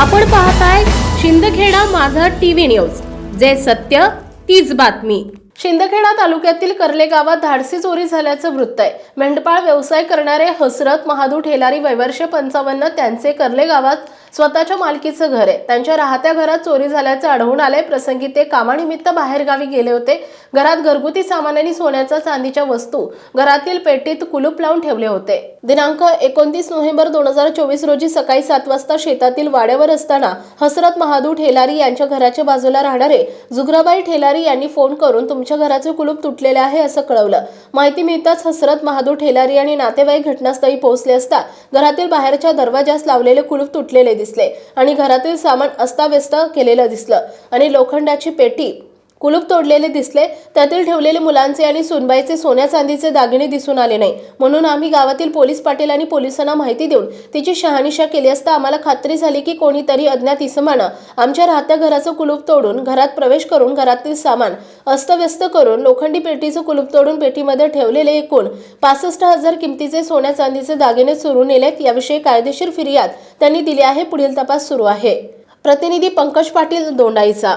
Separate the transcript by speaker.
Speaker 1: आपण पाहताय शिंदखेडा माझा टीव्ही न्यूज. जे सत्य तीच बातमी. शिंदखेडा तालुक्यातील कर्ले गावात धाडसी चोरी झाल्याचं वृत्त आहे. मेंढपाळ व्यवसाय करणारे हसरत महादू ठेलारी वैवर्ष पंचावन्न त्यांचे कर्ले गावात स्वतःच्या मालकीचं घर आहे. त्यांच्या राहत्या घरात चोरी झाल्याचं आढळून आलंय. प्रसंगी ते कामानिमित्त बाहेरगावी गेले होते. घरात घरगुती सामान सोन्याचा सोन्याच्या चांदीच्या वस्तू घरातील पेटीत कुलूप लावून ठेवले होते. दिनांक एकोणतीस नोव्हेंबर दोन हजार चोवीस रोजी सकाळी सात वाजता शेतातील वाड्यावर असताना हसरत महादू ठेलारी यांच्या घराच्या बाजूला राहणारे जुगराबाई ठेलारी यांनी फोन करून तुमच्या घराचे कुलूप तुटलेले आहे असं कळवलं. माहिती मिळताच हसरत महादू ठेलारी आणि नातेवाईक घटनास्थळी पोहोचले असता घरातील बाहेरच्या दरवाजास लावलेले कुलूप तुटलेले दिसले. आणि घरातील सामान अस्ताव्यस्त केलेलं दिसलं. आणि लोखंडाची पेटी कुलूप तोडलेले दिसले. त्यातील ठेवलेले मुलांचे आणि सुनबाईचे सोन्या चांदीचे दागिने दिसून आले नाही. म्हणून आम्ही गावातील पोलीस पाटील आणि पोलिसांना माहिती देऊन तिची शहानिशा केली असता आम्हाला खात्री झाली की कोणीतरी अज्ञात इसमानं आमच्या राहत्या घराचं कुलूप तोडून घरात प्रवेश करून घरातील सामान अस्तव्यस्त करून लोखंडी पेटीचं कुलूप तोडून पेटीमध्ये ठेवलेले एकूण पासष्ट हजार किमतीचे सोन्या चांदीचे दागिने चोरून नेलेत. याविषयी कायदेशीर फिर्याद त्यांनी दिली आहे. पुढील तपास सुरू आहे. प्रतिनिधी पंकज पाटील दोंडाईचा.